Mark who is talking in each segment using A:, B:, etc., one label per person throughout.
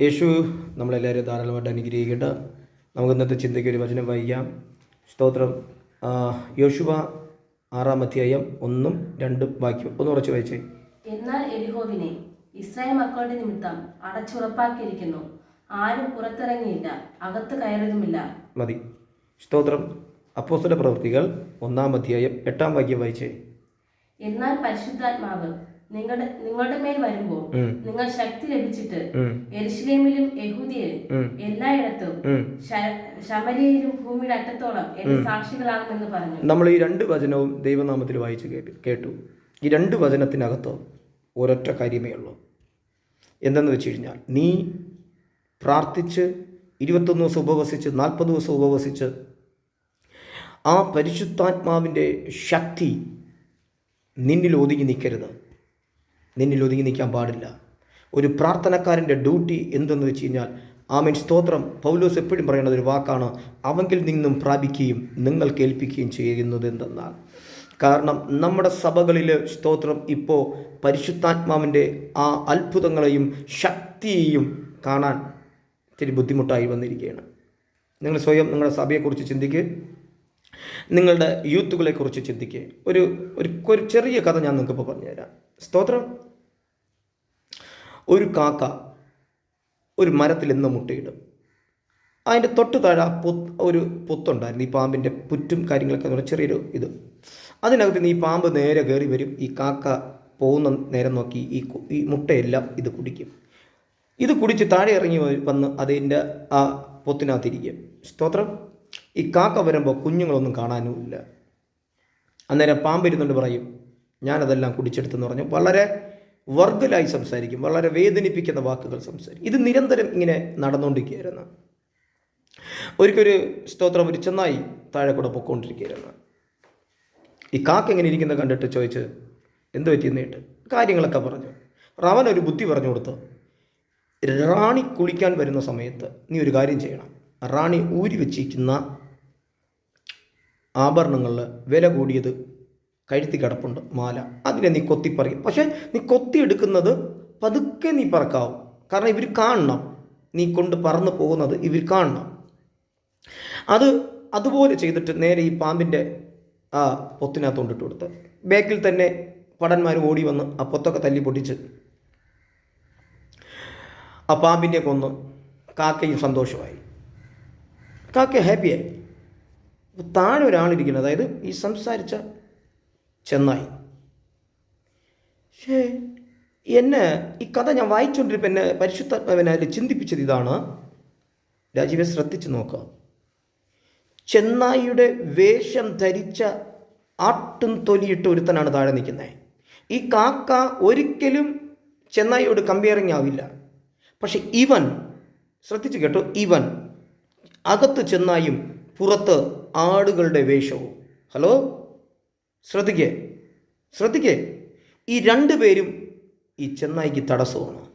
A: യേശു നമ്മളെല്ലാവരും ധാരാളമായിട്ട് അനുഗ്രഹിക്കട്ടെ. നമുക്ക് ഇന്നത്തെ ചിന്തയ്ക്ക് ഒരു വചനം വായിക്കാം. സ്തോത്രം. യോശുവ ആറാം അധ്യായം ഒന്നും രണ്ടും വാക്യം ഒന്ന് ഉറച്ചു വായിച്ചേ.
B: എന്നാൽ എരിഹോവിനെ ഇസ്രായേൽ മക്കളുടെ നിമിത്തം അടച്ചുറപ്പാക്കിയിരിക്കുന്നു. ആരും പുറത്തിറങ്ങിയില്ല അകത്ത് കയറിയതുമില്ല.
A: മതി. സ്തോത്രം. അപ്പോസ്തല പ്രവൃത്തികൾ ഒന്നാം അധ്യായം എട്ടാം വാക്യം വായിച്ചേ.
B: എന്നാൽ പരിശുദ്ധാത്മാവ് നിങ്ങളുടെ നിങ്ങളുടെ മേൽ വരുമ്പോൾ നിങ്ങൾ ശക്തി ലഭിച്ചിട്ട്
A: ഉം, യഹൂദിയിലും
B: എല്ലായിടത്തും ശമരിയിലും ഭൂമിയുടെ അറ്റത്തോളം എന്റെ സാക്ഷികളാകുമെന്ന് പറഞ്ഞു.
A: നമ്മൾ ഈ രണ്ട് വചനവും ദൈവനാമത്തിൽ വായിച്ചു കേട്ടു കേട്ടു. ഈ രണ്ട് വചനത്തിനകത്ത് ഒരൊറ്റ കാര്യമേ ഉള്ളൂ. എന്തെന്ന് വെച്ച് കഴിഞ്ഞാൽ നീ പ്രാർത്ഥിച്ച് ഇരുപത്തൊന്ന് ദിവസം ഉപവസിച്ച് നാൽപ്പത് ദിവസം ഉപവസിച്ച് ആ പരിശുദ്ധാത്മാവിന്റെ ശക്തി നിന്നിൽ ഒതുങ്ങി നിൽക്കരുത്. നിന്നിൽ ഒതുങ്ങി നിൽക്കാൻ പാടില്ല. ഒരു പ്രാർത്ഥനക്കാരന്റെ ഡ്യൂട്ടി എന്തെന്ന് വെച്ച് കഴിഞ്ഞാൽ ആമൻ സ്തോത്രം. പൗലോസ് എപ്പോഴും പറയുന്നത് ഒരു വാക്കാണ് അവങ്കിൽ നിന്നും പ്രാപിക്കുകയും നിങ്ങൾ കേൾപ്പിക്കുകയും ചെയ്യുന്നത് എന്തെന്നാൽ. കാരണം നമ്മുടെ സഭകളിൽ സ്തോത്രം ഇപ്പോൾ പരിശുദ്ധാത്മാവിന്റെ ആ അത്ഭുതങ്ങളെയും ശക്തിയെയും കാണാൻ ഇത്തിരി ബുദ്ധിമുട്ടായി വന്നിരിക്കുകയാണ്. നിങ്ങൾ സ്വയം നിങ്ങളുടെ സഭയെക്കുറിച്ച് ചിന്തിക്കുക നിങ്ങളുടെ യൂത്തുകളെക്കുറിച്ച് ചിന്തിക്കുക ഒരു ഒരു ചെറിയ കഥ ഞാൻ നിങ്ങൾക്ക് ഇപ്പോൾ പറഞ്ഞുതരാം. സ്തോത്രം. ഒരു കാക്ക ഒരു മരത്തിൽ നിന്ന് മുട്ടയിടും. അതിന്റെ തൊട്ട് താഴെ ആ പൊ ഒരു പൊത്തുണ്ടായിരുന്നു. ഈ പാമ്പിന്റെ പുറ്റും കാര്യങ്ങളൊക്കെ എന്ന് പറഞ്ഞാൽ ചെറിയൊരു ഇത്. അതിനകത്ത് നിന്ന് ഈ പാമ്പ് നേരെ കയറി വരും. ഈ കാക്ക പോകുന്ന നേരം നോക്കി ഈ ഈ മുട്ടയെല്ലാം ഇത് കുടിക്കും. ഇത് കുടിച്ച് താഴെ ഇറങ്ങി വന്ന് അതിന്റെ ആ പൊത്തിനകത്തിരിക്കും. സ്തോത്രം. ഈ കാക്ക വരുമ്പോൾ കുഞ്ഞുങ്ങളൊന്നും കാണാനുമില്ല. അന്നേരം പാമ്പ് ഇരുന്നുകൊണ്ട് പറയും ഞാനതെല്ലാം കുടിച്ചെടുത്തെന്ന് പറഞ്ഞു. വളരെ വർഗലായി സംസാരിക്കും വളരെ വേദനിപ്പിക്കുന്ന വാക്കുകൾ സംസാരിക്കും. ഇത് നിരന്തരം ഇങ്ങനെ നടന്നുകൊണ്ടിരിക്കുകയായിരുന്നു. ഒരിക്കലൊരു സ്തോത്രം ഒരു ചെന്നായി താഴെ കൂടെ പൊക്കോണ്ടിരിക്കുകയായിരുന്നു. ഈ കാക്ക എങ്ങനെ ഇരിക്കുന്ന കണ്ടിട്ട് ചോദിച്ച് എന്ത് പറ്റിയെന്നിട്ട് കാര്യങ്ങളൊക്കെ പറഞ്ഞു. റവൻ ഒരു ബുദ്ധി പറഞ്ഞു കൊടുത്തു റാണി കുളിക്കാൻ വരുന്ന സമയത്ത് നീ ഒരു കാര്യം ചെയ്യണം. റാണി ഊരി വെച്ചിരിക്കുന്ന ആഭരണങ്ങളിൽ വില കൂടിയത് കഴുത്തി കിടപ്പുണ്ട് മാല. അതിനെ നീ കൊത്തിപ്പറിക്കും പക്ഷേ നീ കൊത്തിയെടുക്കുന്നത് പതുക്കെ നീ പറക്കാവും. കാരണം ഇവർ കാണണം. നീ കൊണ്ട് പറന്നു പോകുന്നത് ഇവർ കാണണം. അത് അതുപോലെ ചെയ്തിട്ട് നേരെ ഈ പാമ്പിന്റെ ആ പൊത്തിനകത്ത് കൊണ്ടിട്ട് കൊടുത്ത്. ബാക്കിൽ തന്നെ പടന്മാർ ഓടി വന്ന് ആ പൊത്തൊക്കെ തല്ലി പൊട്ടിച്ച് ആ പാമ്പിനെ കൊന്ന് കാക്കയും സന്തോഷമായി. കാക്ക ഹാപ്പിയായി താഴെ ഒരാളിരിക്കുന്നത് അതായത് ഈ സംസാരിച്ച ചെന്നായി. പക്ഷേ എന്നെ ഈ കഥ ഞാൻ വായിച്ചുകൊണ്ടിരിപ്പോൾ എന്നെ പരിശുദ്ധാത്മാവിനെ ചിന്തിപ്പിച്ചത് ഇതാണ്. രാജീവെ ശ്രദ്ധിച്ചു നോക്കുക. ചെന്നായിയുടെ വേഷം ധരിച്ച ആട്ടും തൊലിയിട്ട് ഒരുത്തനാണ് താഴെ നിൽക്കുന്നത്. ഈ കാക്ക ഒരിക്കലും ചെന്നായിയോട് കമ്പയറിങ് ആവില്ല പക്ഷെ ഇവൻ ശ്രദ്ധിച്ചു കേട്ടോ ഇവൻ അകത്ത് ചെന്നായും പുറത്ത് ആടുകളുടെ വേഷവും. ഹലോ? ശ്രദ്ധിക്കേ ശ്രദ്ധിക്കേ. ഈ രണ്ട് പേരും ഈ ചെന്നായിക്ക് തടസ്സമാണ്.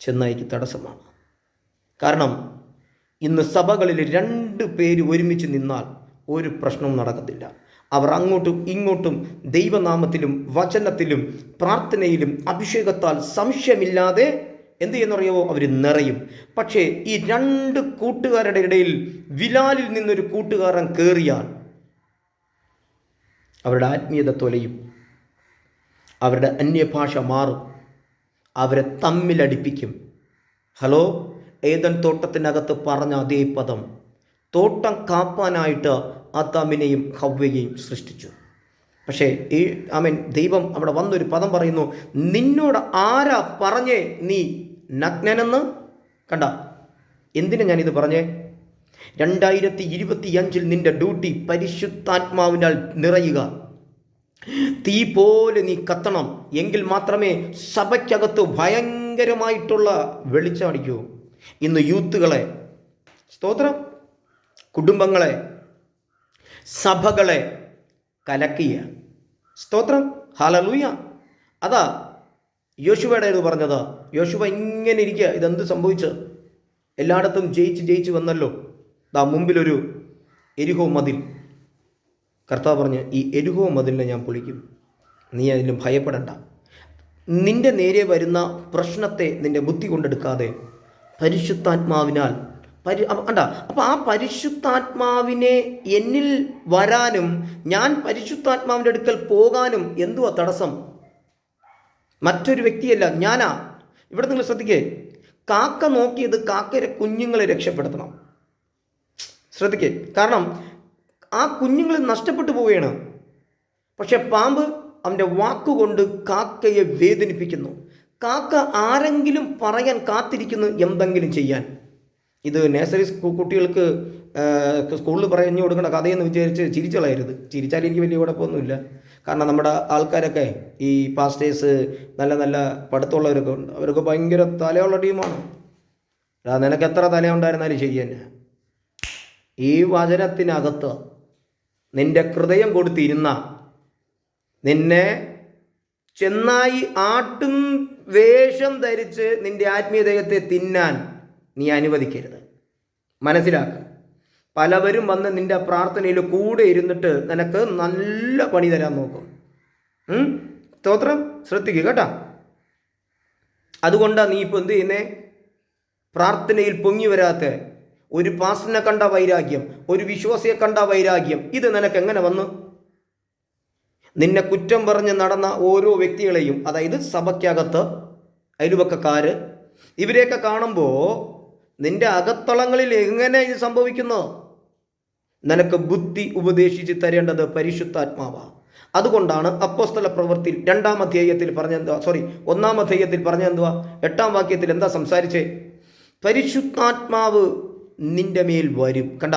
A: ചെന്നായിക്ക് തടസ്സമാണ്. കാരണം ഇന്ന് സഭകളിൽ രണ്ട് പേര് ഒരുമിച്ച് നിന്നാൽ ഒരു പ്രശ്നവും നടക്കത്തില്ല. അവർ അങ്ങോട്ടും ഇങ്ങോട്ടും ദൈവനാമത്തിലും വചനത്തിലും പ്രാർത്ഥനയിലും അഭിഷേകത്താൽ സംശയമില്ലാതെ എന്ത് ചെയ്യുന്നറിയാവോ? അവർ നിറയും. പക്ഷേ ഈ രണ്ട് കൂട്ടുകാരുടെ ഇടയിൽ വിലാലിൽ നിന്നൊരു കൂട്ടുകാരൻ കയറിയാൽ അവരുടെ ആത്മീയത തൊലയും. അവരുടെ അന്യഭാഷ മാറും. അവരെ തമ്മിലടിപ്പിക്കും. ഹലോ ഏതൻ തോട്ടത്തിനകത്ത് പറഞ്ഞ അതേ പദം. തോട്ടം കാപ്പാനായിട്ട് ആത്താമിനെയും ഹവ്വയെയും സൃഷ്ടിച്ചു. പക്ഷേ ഈ ആമൻ ദൈവം അവിടെ വന്നൊരു പദം പറയുന്നു നിന്നോട് ആരാ പറഞ്ഞേ നീ നഗ്നനെന്ന്? കണ്ട എന്തിനു ഞാനിത് പറഞ്ഞേ? രണ്ടായിരത്തി ഇരുപത്തി അഞ്ചിൽ നിന്റെ ഡ്യൂട്ടി പരിശുദ്ധാത്മാവിനാൽ നിറയുക. തീ പോലെ നീ കത്തണം. എങ്കിൽ മാത്രമേ സഭയ്ക്കകത്ത് ഭയങ്കരമായിട്ടുള്ള വെളിച്ചമടിക്കൂ ഇന്ന് യൂത്തുകളെ സ്തോത്രം. കുടുംബങ്ങളെ സഭകളെ കലക്കിയ. സ്തോത്രം. ഹാലലൂയ അതാ യോശുവയുടെ ഇത് പറഞ്ഞത്. യോശുവ ഇങ്ങനെ ഇരിക്കുക. ഇതെന്ത് സംഭവിച്ച്? എല്ലായിടത്തും ജയിച്ച് ജയിച്ച് വന്നല്ലോ. ദാ മുമ്പിലൊരു എരിഹോ മതിൽ. കർത്താവ് പറഞ്ഞ് ഈ എരിഹോ മതിലിനെ ഞാൻ പൊളിക്കും. നീ അതിലും ഭയപ്പെടണ്ട. നിന്റെ നേരെ വരുന്ന പ്രശ്നത്തെ നിന്റെ ബുദ്ധി കൊണ്ടെടുക്കാതെ പരിശുദ്ധാത്മാവിനാൽ പരി അണ്ട അപ്പോൾ അപ്പം ആ പരിശുദ്ധാത്മാവിനെ എന്നിൽ വരാനും ഞാൻ പരിശുദ്ധാത്മാവിന്റെ അടുക്കൽ പോകാനും എന്തുവാ തടസ്സം? മറ്റൊരു വ്യക്തിയല്ല ഞാനാ. ഇവിടെ നിങ്ങൾ ശ്രദ്ധിക്കേ. കാക്ക നോക്കിയത് കാക്കയുടെ കുഞ്ഞുങ്ങളെ രക്ഷപ്പെടുത്തണം. ശ്രദ്ധിക്കേ. കാരണം ആ കുഞ്ഞുങ്ങൾ നഷ്ടപ്പെട്ടു പോവുകയാണ്. പക്ഷെ പാമ്പ് അവന്റെ വാക്കുകൊണ്ട് കാക്കയെ വേദനിപ്പിക്കുന്നു. കാക്ക ആരെങ്കിലും പറയാൻ കാത്തിരിക്കുന്നു എന്തെങ്കിലും ചെയ്യാൻ. ഇത് നേഴ്സറി സ്കൂ- കുട്ടികൾക്ക് സ്കൂളിൽ പറഞ്ഞു കൊടുക്കേണ്ട കഥയെന്ന് വിചാരിച്ച് ചിരിച്ചളയരുത്. ചിരിച്ചാൽ എനിക്ക് വലിയ കുഴപ്പമൊന്നുമില്ല. കാരണം നമ്മുടെ ആൾക്കാരൊക്കെ ഈ പാസ്റ്റേഴ്സ് നല്ല നല്ല പഠിത്തമുള്ളവരൊക്കെ ഉണ്ട്. അവരൊക്കെ ഭയങ്കര തലയുള്ള ടീമാണ്. നിനക്ക് എത്ര തലയുണ്ടായിരുന്നാലും ശരി തന്നെ. ഈ വചനത്തിനകത്ത് നിന്റെ ഹൃദയം കൊടുത്തിരുന്ന നിന്നെ ചെന്നായി ആട്ടും വേഷം ധരിച്ച് നിന്റെ ആത്മീയദേഹത്തെ തിന്നാൻ നീ അനുവദിക്കരുത്. മനസ്സിലാക്കുക പലവരും വന്ന് നിന്റെ പ്രാർത്ഥനയിൽ കൂടെ ഇരുന്നിട്ട് നിനക്ക് നല്ല പണി തരാൻ നോക്കും. സ്തോത്രം. ശ്രദ്ധിക്കുക കേട്ടോ. അതുകൊണ്ടാണ് നീ ഇപ്പോൾ എന്ത് ചെയ്യുന്നേ? പ്രാർത്ഥനയിൽ പൊങ്ങി വരാത്ത ഒരു പാസ്റ്ററിനെ കണ്ട വൈരാഗ്യം ഒരു വിശ്വാസിയെ കണ്ട വൈരാഗ്യം ഇത് നിനക്ക് എങ്ങനെ വന്നു? നിന്നെ കുറ്റം പറഞ്ഞ് നടന്ന ഓരോ വ്യക്തികളെയും അതായത് സഭയ്ക്കകത്ത് അയൽവക്കക്കാര് ഇവരെയൊക്കെ കാണുമ്പോൾ നിന്റെ അകത്തളങ്ങളിൽ എങ്ങനെ ഇത് സംഭവിക്കുന്നു? നിനക്ക് ബുദ്ധി ഉപദേശിച്ച് തരേണ്ടത് പരിശുദ്ധാത്മാവാണ് അതുകൊണ്ടാണ് അപ്പോസ്തല പ്രവൃത്തി രണ്ടാം അധ്യായത്തിൽ പറഞ്ഞ എന്തുവാ സോറി ഒന്നാം അധ്യായത്തിൽ പറഞ്ഞ എന്തുവാ എട്ടാം വാക്യത്തിൽ എന്താ സംസാരിച്ചേ? പരിശുദ്ധാത്മാവ് നിന്റെ മേൽ വരും. കണ്ട?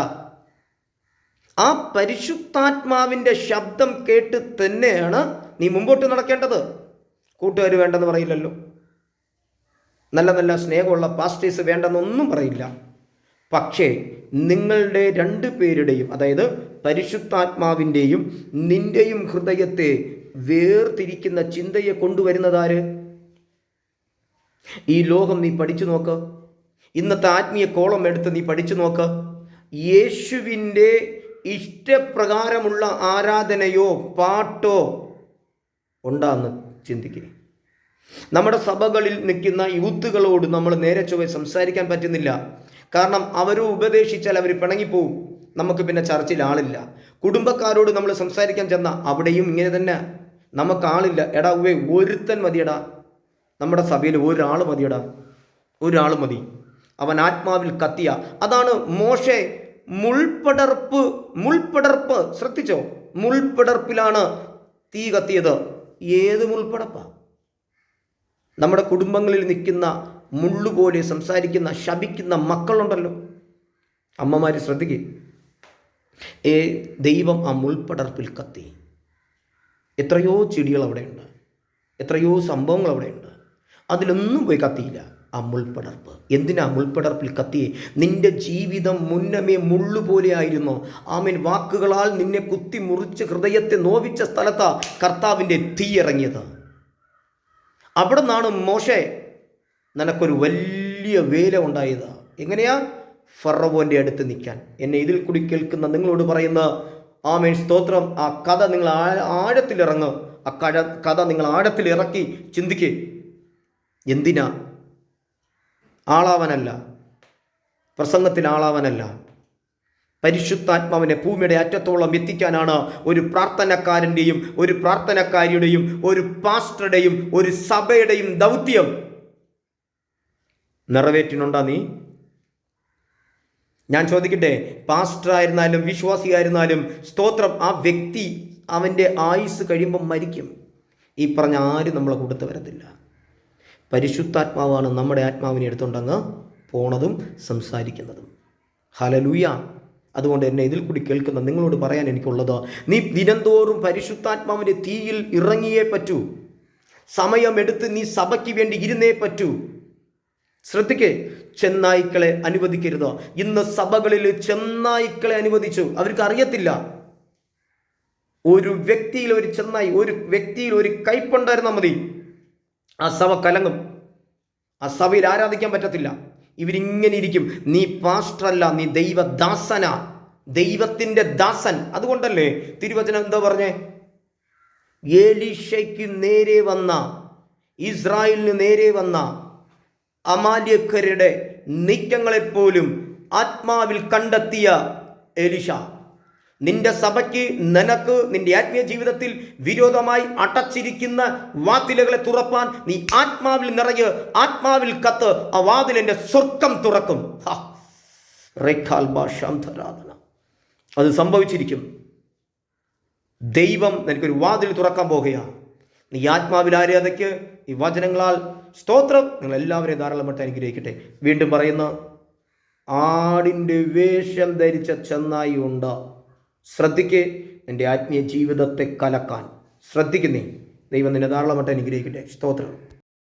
A: ആ പരിശുദ്ധാത്മാവിന്റെ ശബ്ദം കേട്ട് തന്നെയാണ് നീ മുമ്പോട്ട് നടക്കേണ്ടത്. കൂട്ടുകാർ വേണ്ടെന്ന് പറയില്ലല്ലോ. നല്ല നല്ല സ്നേഹമുള്ള പാസ്റ്റേഴ്സ് വേണ്ടെന്നൊന്നും പറയില്ല. പക്ഷേ നിങ്ങളുടെ രണ്ട് പേരുടെയും അതായത് പരിശുദ്ധാത്മാവിന്റെയും നിന്റെയും ഹൃദയത്തെ വേർതിരിക്കുന്ന ചിന്തയെ കൊണ്ടുവരുന്നതാര് ഈ ലോകം നീ പഠിച്ചു നോക്ക്. ഇന്നത്തെ ആത്മീയ കോളം എടുത്ത് നീ പഠിച്ചു നോക്ക്. യേശുവിന്റെ ഇഷ്ടപ്രകാരമുള്ള ആരാധനയോ പാട്ടോ ഉണ്ടാന്ന് ചിന്തിക്കുക നമ്മുടെ സഭകളിൽ നിൽക്കുന്ന യൂത്തുകളോട് നമ്മൾ നേരെ ചൊവ്വെ സംസാരിക്കാൻ പറ്റുന്നില്ല. കാരണം അവർ ഉപദേശിച്ചാൽ അവർ പിണങ്ങിപ്പോവും. നമുക്ക് പിന്നെ ചർച്ചയിൽ ആളില്ല. കുടുംബക്കാരോട് നമ്മൾ സംസാരിക്കാൻ ചെന്ന അവിടെയും ഇങ്ങനെ തന്നെ. നമുക്ക് ആളില്ല. എടാ ഉവേ ഒരുത്തൻ മതിയടാ. നമ്മുടെ സഭയിൽ ഒരാൾ മതിയടാ. ഒരാൾ മതി. അവൻ ആത്മാവിൽ കത്തിയ. അതാണ് മോശെ മുൾപടർപ്പ് മുൾപടർപ്പ്. ശ്രദ്ധിച്ചോ? മുൾപടർപ്പിലാണ് തീ കത്തിയത്. ഏത് മുൾപടപ്പ? നമ്മുടെ കുടുംബങ്ങളിൽ നിൽക്കുന്ന മുള്ളുപോലെ സംസാരിക്കുന്ന ശപിക്കുന്ന മക്കളുണ്ടല്ലോ. അമ്മമാർ ശ്രദ്ധിക്കുക ഏ ദൈവം ആ മുൾപടർപ്പിൽ കത്തി. എത്രയോ ചെടികൾ അവിടെയുണ്ട്. എത്രയോ സംഭവങ്ങൾ അവിടെയുണ്ട്. അതിലൊന്നും പോയി കത്തിയില്ല. ആ മുൾപടർപ്പ് എന്തിനാ മുൾപടർപ്പിൽ കത്തി? നിന്റെ ജീവിതം മുന്നമേ മുള്ളുപോലെ ആയിരുന്നു ആമൻ. വാക്കുകളാൽ നിന്നെ കുത്തി മുറിച്ച് ഹൃദയത്തെ നോവിച്ച സ്ഥലത്താ കർത്താവിന്റെ തീ ഇറങ്ങിയത് അവിടെ നിന്നാണ് മോശെ നിനക്കൊരു വലിയ വേല ഉണ്ടായത്. എങ്ങനെയാ? ഫറവോന്റെ അടുത്ത് നിൽക്കാൻ. എന്നെ ഇതിൽ കൂടി കേൾക്കുന്ന നിങ്ങളോട് പറയുന്ന ആമേൻ സ്തോത്രം. ആ കഥ നിങ്ങൾ ആഴത്തിലിറങ്ങ്. ആ കഴ കഥ നിങ്ങൾ ആഴത്തിൽ ചിന്തിക്ക്. എന്തിനാ ആളാവനല്ല. പ്രസംഗത്തിൽ ആളാവനല്ല. പരിശുദ്ധാത്മാവിനെ ഭൂമിയുടെ അറ്റത്തോളം എത്തിക്കാനാണ് ഒരു പ്രാർത്ഥനക്കാരന്റെയും ഒരു പ്രാർത്ഥനക്കാരിയുടെയും ഒരു പാസ്റ്ററുടെയും ഒരു സഭയുടെയും ദൗത്യം. നിറവേറ്റിനുണ്ടാ നീ? ഞാൻ ചോദിക്കട്ടെ പാസ്റ്ററായിരുന്നാലും വിശ്വാസിയായിരുന്നാലും സ്തോത്രം ആ വ്യക്തി അവന്റെ ആയുസ് കഴിയുമ്പം മരിക്കും. ഈ പറഞ്ഞ ആരും നമ്മളെ കൂട്ടത്ത് വരത്തില്ല. പരിശുദ്ധാത്മാവാണ് നമ്മുടെ ആത്മാവിനെ എടുത്തുകൊണ്ടങ്ങ് പോണതും സംസാരിക്കുന്നതും. ഹലലൂയ അതുകൊണ്ട് എന്നെ ഇതിൽ കൂടി കേൾക്കുന്ന നിങ്ങളോട് പറയാൻ എനിക്കുള്ളത് നീ ദിനംതോറും പരിശുദ്ധാത്മാവിന്റെ തീയിൽ ഇറങ്ങിയേ പറ്റൂ. സമയമെടുത്ത് നീ സഭയ്ക്ക് വേണ്ടി ഇരുന്നേ പറ്റൂ. ശ്രദ്ധിക്കേ ചെന്നായ്ക്കളെ അനുവദിക്കരുത്. ഇന്ന് സഭകളിൽ ചെന്നായ്ക്കളെ അനുവദിച്ചു. അവർക്ക് അറിയത്തില്ല ഒരു വ്യക്തിയിൽ ഒരു ചെന്നായി ഒരു വ്യക്തിയിൽ ഒരു കയ്പുണ്ടായിരുന്നാൽ മതി. ആ സഭ കലങ്ങും. ആ സഭയിൽ ആരാധിക്കാൻ പറ്റത്തില്ല. ഇവരിങ്ങനെ ഇരിക്കും. നീ പാസ്റ്ററല്ല നീ ദൈവദാസന. ദൈവത്തിന്റെ ദാസൻ. അതുകൊണ്ടല്ലേ തിരുവചനം എന്താ പറഞ്ഞേ? ഏലീഷയ്ക്ക് നേരെ വന്ന ഇസ്രായേലിന് നേരെ വന്ന അമാല്യക്കരുടെ നീക്കങ്ങളെപ്പോലും ആത്മാവിൽ കണ്ടെത്തിയ എലിഷ നിന്റെ സഭയ്ക്ക് നിനക്ക് നിന്റെ ആത്മീയ ജീവിതത്തിൽ വിരോധമായി അടച്ചിരിക്കുന്ന വാതിലുകളെ തുറപ്പാൻ നീ ആത്മാവിൽ നിറഞ്ഞ് ആത്മാവിൽ കത്ത് ആ വാതിലിന്റെ സ്വർഗം തുറക്കും. ഭാഷാന്തരാധന അത് സംഭവിച്ചിരിക്കും. ദൈവം നിനക്കൊരു വാതിൽ തുറക്കാൻ പോകുകയാണ് നീ ആത്മാവിൽ ആരാധയ്ക്ക് ഈ വചനങ്ങളാൽ സ്തോത്രം നിങ്ങൾ എല്ലാവരെയും ധാരാളമായിട്ട് അനുഗ്രഹിക്കട്ടെ. വീണ്ടും പറയുന്ന ആടിന്റെ വേഷം ധരിച്ച ചെന്നായി ഉണ്ട്? ശ്രദ്ധിക്ക്. നിന്റെ ആത്മീയ ജീവിതത്തെ കലക്കാൻ ശ്രദ്ധിക്കുന്നേ. ദൈവം നിന്നെ ധാരാളമായിട്ട് അനുഗ്രഹിക്കട്ടെ. സ്തോത്രം.